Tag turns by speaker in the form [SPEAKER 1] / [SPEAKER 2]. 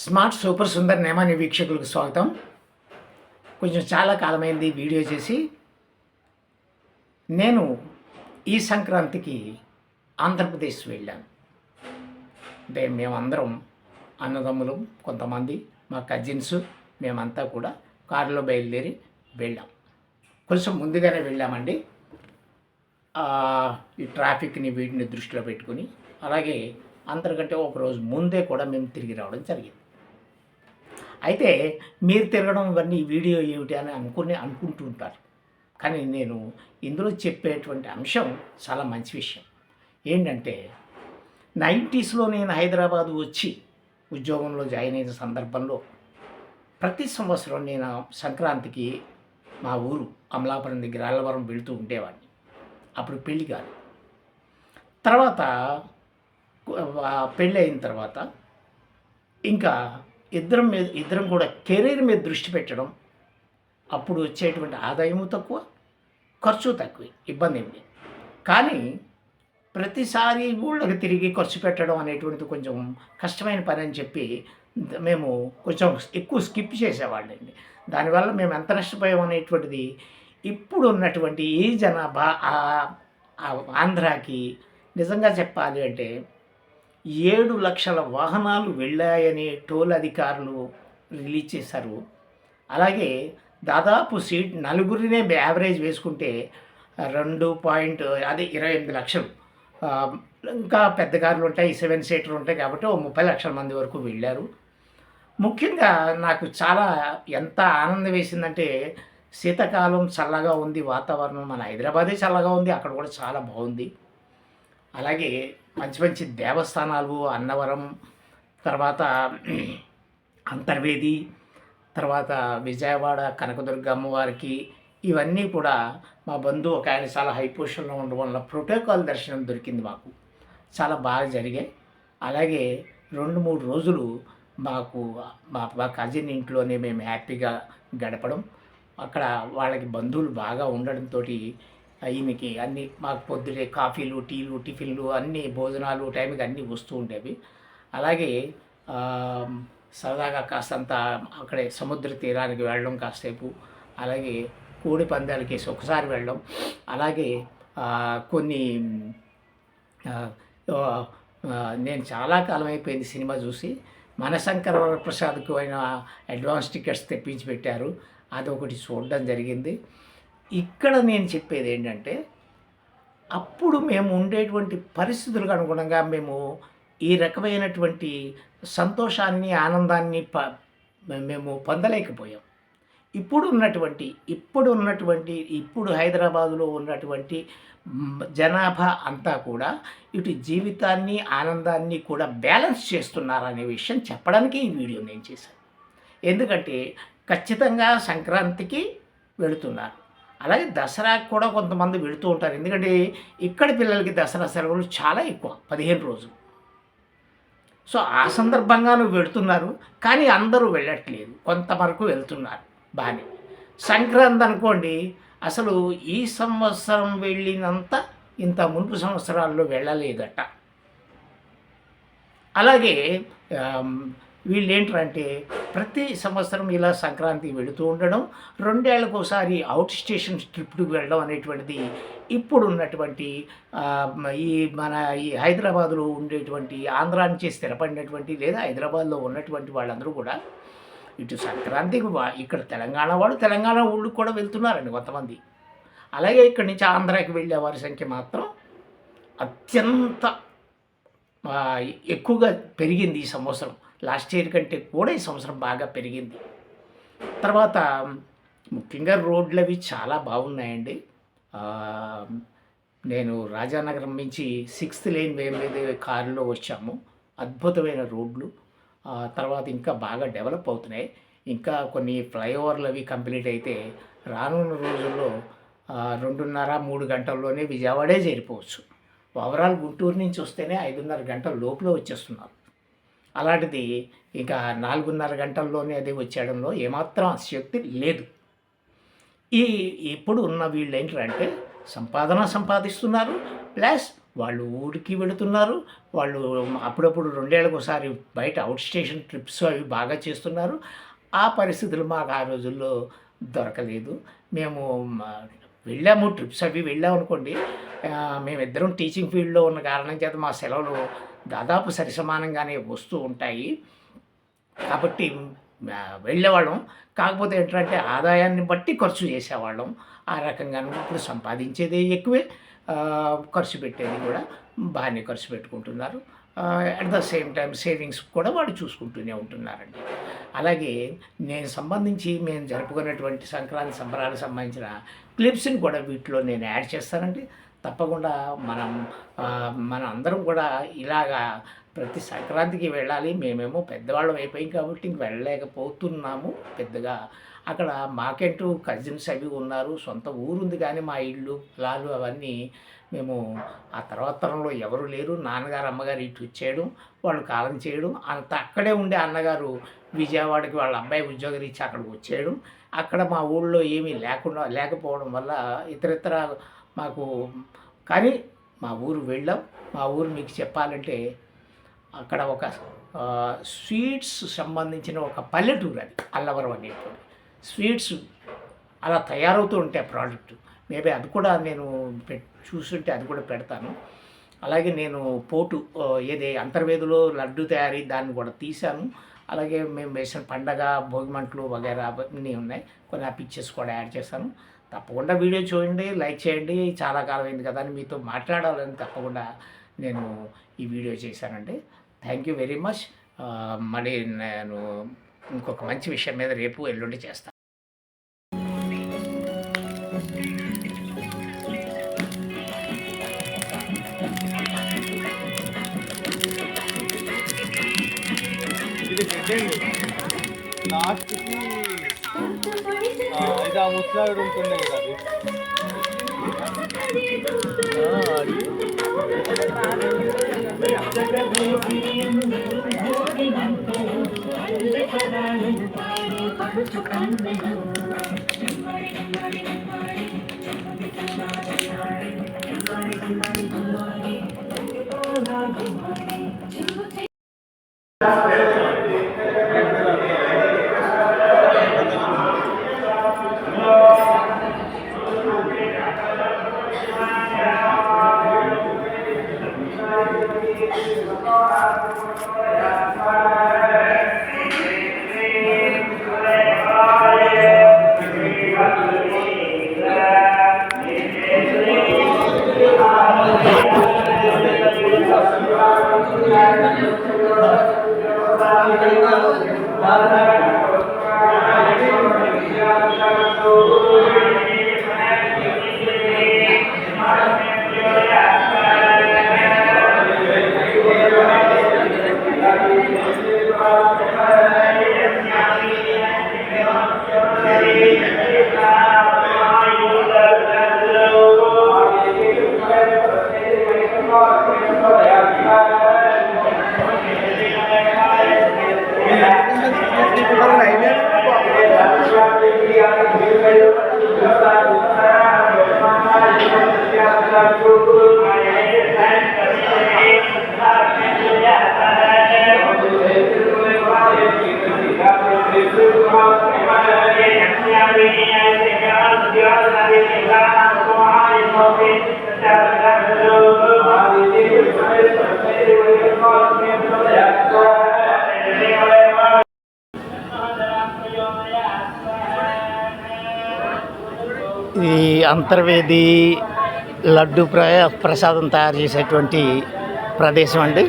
[SPEAKER 1] Smart super Sundar Nemani వీక్షకులకు స్వాగతం. కొంచెం చాలా కాలమైంది వీడియో చేసి. నేను ఈ సంక్రాంతికి ఆంధ్రప్రదేశ్ వెళ్ళాను. అంటే మేమందరం అన్నదమ్ములు కొంతమంది మా కజిన్స్ మేమంతా కూడా కారులో బయలుదేరి వెళ్ళాం. కొంచెం ముందుగానే వెళ్ళామండి. ఈ ట్రాఫిక్ని వీటిని దృష్టిలో పెట్టుకుని అలాగే అందరికంటే ఒక రోజు ముందే కూడా మేము తిరిగి రావడం జరిగింది. అయితే మీరు తిరగడం ఇవన్నీ వీడియో ఏమిటి అని అనుకుని అనుకుంటూ ఉంటారు. కానీ నేను ఇందులో చెప్పేటువంటి అంశం చాలా మంచి విషయం. ఏంటంటే నైంటీస్లో నేను హైదరాబాద్ వచ్చి ఉద్యోగంలో జాయిన్ అయిన సందర్భంలో ప్రతి సంవత్సరం నేను సంక్రాంతికి మా ఊరు అమలాపురం దగ్గర అల్లవరం వెళుతూ ఉండేవాడిని. అప్పుడు పెళ్ళి కాదు. తర్వాత పెళ్ళి అయిన తర్వాత ఇంకా ఇద్దరం మీద ఇద్దరం కూడా కెరీర్ మీద దృష్టి పెట్టడం అప్పుడు వచ్చేటువంటి ఆదాయము తక్కువ ఖర్చు తక్కువ ఇబ్బంది ఏమి లేదు. కానీ ప్రతిసారి ఊళ్ళకి తిరిగి ఖర్చు పెట్టడం అనేటువంటిది కొంచెం కష్టమైన పని అని చెప్పి మేము కొంచెం ఎక్కువ స్కిప్ చేసేవాళ్ళండి. దానివల్ల మేము ఎంత నష్టపోయాం అనేటువంటిది ఇప్పుడు ఉన్నటువంటి ఈ జనాభా ఆ ఆంధ్రాకి నిజంగా చెప్పాలి అంటే ఏడు లక్షల వాహనాలు వెళ్ళాయని టోల్ అధికారులు రిలీజ్ చేశారు. అలాగే దాదాపు సీట్ నలుగురినే యావరేజ్ వేసుకుంటే రెండు పాయింట్ అదే ఇరవై ఎనిమిది లక్షలు. ఇంకా పెద్ద కార్లు ఉంటాయి సెవెన్ సీటర్ ఉంటాయి కాబట్టి ఓ ముప్పై లక్షల మంది వరకు వెళ్ళారు. ముఖ్యంగా నాకు చాలా ఎంత ఆనందం వేసిందంటే శీతాకాలం చల్లగా ఉంది వాతావరణం మన హైదరాబాదే చల్లగా ఉంది అక్కడ కూడా చాలా బాగుంది. అలాగే మంచి మంచి దేవస్థానాలు అన్నవరం తర్వాత అంతర్వేది తర్వాత విజయవాడ కనకదుర్గ అమ్మవారికి ఇవన్నీ కూడా మా బంధువు ఒక ఆయన చాలా హై పొజిషన్లో ఉండడం వల్ల ప్రోటోకాల్ దర్శనం దొరికింది మాకు. చాలా బాగా జరిగాయి. అలాగే రెండు మూడు రోజులు మాకు మా మా కజిన్ ఇంట్లోనే మేము హ్యాపీగా గడపడం. అక్కడ వాళ్ళకి బంధువులు బాగా ఉండడంతో ఈయనకి అన్ని మాకు పొద్దునే కాఫీలు టీలు టిఫిన్లు అన్ని భోజనాలు టైంకి అన్నీ వస్తూ ఉండేవి. అలాగే సరదాగా కాస్తంత అక్కడే సముద్ర తీరానికి వెళ్ళడం కాసేపు అలాగే కోడి పందాలకి ఒకసారి వెళ్ళడం. అలాగే కొన్ని నేను చాలా కాలం అయిపోయింది సినిమా చూసి. మనశంకర వరప్రసాద్కు అయిన అడ్వాన్స్ టికెట్స్ తెప్పించి పెట్టారు. అది ఒకటి చూడడం జరిగింది. ఇక్కడ నేను చెప్పేది ఏంటంటే అప్పుడు మేము ఉండేటువంటి పరిస్థితులకు అనుగుణంగా మేము ఈ రకమైనటువంటి సంతోషాన్ని ఆనందాన్ని ప మేము పొందలేకపోయాం. ఇప్పుడు ఉన్నటువంటి ఇప్పుడు ఉన్నటువంటి ఇప్పుడు హైదరాబాదులో ఉన్నటువంటి జనాభా అంతా కూడా ఇటు జీవితాన్ని ఆనందాన్ని కూడా బ్యాలెన్స్ చేస్తున్నారనే విషయం చెప్పడానికి ఈ వీడియో నేను చేశాను. ఎందుకంటే ఖచ్చితంగా సంక్రాంతికి వెళుతున్నారు. అలాగే దసరాకి కూడా కొంతమంది వెళుతూ ఉంటారు. ఎందుకంటే ఇక్కడ పిల్లలకి దసరా సెలవులు చాలా ఎక్కువ పదిహేను రోజులు. సో ఆ సందర్భంగాను వెళుతున్నారు కానీ అందరూ వెళ్ళట్లేదు. కొంతవరకు వెళ్తున్నారు బాగానే. సంక్రాంతి అనుకోండి అసలు ఈ సంవత్సరం వెళ్ళినంత ఇంత మునుపు సంవత్సరాల్లో వెళ్ళలేదట. అలాగే వీళ్ళు ఏంటంటే ప్రతి సంవత్సరం ఇలా సంక్రాంతి వెళుతూ ఉండడం రెండేళ్ళకు ఒకసారి అవుట్ స్టేషన్ ట్రిప్కి వెళ్ళడం అనేటువంటిది ఇప్పుడు ఉన్నటువంటి ఈ మన ఈ హైదరాబాద్లో ఉండేటువంటి ఆంధ్రా నుంచి స్థిరపడినటువంటి లేదా హైదరాబాద్లో ఉన్నటువంటి వాళ్ళందరూ కూడా ఇటు సంక్రాంతికి ఇక్కడ తెలంగాణ వాళ్ళు తెలంగాణ ఊళ్ళకి కూడా వెళ్తున్నారండి కొంతమంది. అలాగే ఇక్కడి నుంచి ఆంధ్రాకి వెళ్ళే వారి సంఖ్య మాత్రం అత్యంత ఎక్కువగా పెరిగింది ఈ సంవత్సరం. లాస్ట్ ఇయర్ కంటే కూడా ఈ సంవత్సరం బాగా పెరిగింది. తర్వాత ముఖ్యంగా రోడ్లు అవి చాలా బాగున్నాయండి. నేను రాజానగరం నుంచి సిక్స్త్ లేన్ వే మీద కారులో వచ్చాము. అద్భుతమైన రోడ్లు. తర్వాత ఇంకా బాగా డెవలప్ అవుతున్నాయి. ఇంకా కొన్ని ఫ్లైఓవర్లు అవి కంప్లీట్ అయితే రానున్న రోజుల్లో రెండున్నర మూడు గంటల్లోనే విజయవాడే చేరిపోవచ్చు. ఓవరాల్ గుంటూరు నుంచి వస్తేనే ఐదున్నర గంటల లోపల వచ్చేస్తున్నారు. అలాంటిది ఇంకా నాలుగున్నర గంటల్లోనే అది వచ్చేయడంలో ఏమాత్రం ఆశక్తి లేదు. ఈ ఇప్పుడు ఉన్న వీళ్ళు ఏంటంటే సంపాదన సంపాదిస్తున్నారు ప్లస్ వాళ్ళు ఊరికి వెళుతున్నారు వాళ్ళు అప్పుడప్పుడు రెండేళ్ళకోసారి బయట అవుట్ స్టేషన్ ట్రిప్స్ అవి బాగా చేస్తున్నారు. ఆ పరిస్థితులు మాకు ఆ రోజుల్లో దొరకలేదు. మేము వెళ్ళాము ట్రిప్స్ అవి వెళ్ళాము అనుకోండి మేమిద్దరం టీచింగ్ ఫీల్డ్లో ఉన్న కారణం చేత మా సెలవులు దాదాపు సరిసమానంగానే వస్తూ ఉంటాయి. కాబట్టి వెళ్ళేవాళ్ళం. కాకపోతే ఏంటంటే ఆదాయాన్ని బట్టి ఖర్చు చేసేవాళ్ళం. ఆ రకంగా ఇప్పుడు సంపాదించేది ఎక్కువే. ఖర్చు పెట్టేది కూడా బాగానే ఖర్చు పెట్టుకుంటున్నారు. At the same time savings కూడా వాడు చూసుకుంటూనే ఉంటున్నారండి. అలాగే నేను సంబంధించి మేము జరుపుకున్నటువంటి సంక్రాంతి సంబరాలకు సంబంధించిన క్లిప్స్ని కూడా వీటిలో నేను యాడ్ చేస్తానండి. తప్పకుండా మనం మన అందరం కూడా ఇలాగా ప్రతి సంక్రాంతికి వెళ్ళాలి. మేమేమో పెద్దవాళ్ళం అయిపోయాం కాబట్టి ఇంక వెళ్ళలేకపోతున్నాము పెద్దగా. అక్కడ మాకెంటూ కజిన్స్ అవి ఉన్నారు. సొంత ఊరుంది కానీ మా ఇల్లు పొలాలు అవన్నీ మేము ఆ తర్వాత తరంలో ఎవరు లేరు. నాన్నగారు అమ్మగారు ఇటు వచ్చేయడం వాళ్ళు కాలం చేయడం అంత అక్కడే ఉండే అన్నగారు విజయవాడకి వాళ్ళ అబ్బాయి ఉద్యోగం ఇచ్చి అక్కడికి వచ్చేయడం. అక్కడ మా ఊళ్ళో ఏమీ లేకుండా లేకపోవడం వల్ల ఇతరితర మాకు కానీ మా ఊరు వెళ్ళాం. మా ఊరు మీకు చెప్పాలంటే అక్కడ ఒక స్వీట్స్ సంబంధించిన ఒక పల్లెటూరు అది అల్లవరం అనేటువంటి. స్వీట్స్ అలా తయారవుతూ ఉంటాయి ప్రోడక్ట్. మేబీ అది కూడా నేను పె చూసుంటే అది కూడా పెడతాను. అలాగే నేను పోటు ఏది అంతర్వేదిలో లడ్డు తయారీ దాన్ని కూడా తీశాను. అలాగే మేము వేసిన పండగ భోగిమంటలు వగైరా అన్నీ ఉన్నాయి. కొన్ని ఆ పిక్చర్స్ కూడా యాడ్ చేశాను. తప్పకుండా వీడియో చూడండి లైక్ చేయండి. చాలా కాలం అయింది కదా అని మీతో మాట్లాడాలని తప్పకుండా నేను ఈ వీడియో చేశానండి. థ్యాంక్ యూ వెరీ మచ్ మళ్ళీ నేను ఇంకొక మంచి విషయం మీద రేపు ఎల్లుండి చేస్తాను
[SPEAKER 2] ఇది పెట్టండి లాస్ట్కి ఇది ఆ ముసలాడు ఉంటుండే కదా అది ఆ, అది
[SPEAKER 1] అంతర్వేది లడ్డు ప్ర ప్రసాదం తయారు చేసేటువంటి ప్రదేశం అండి.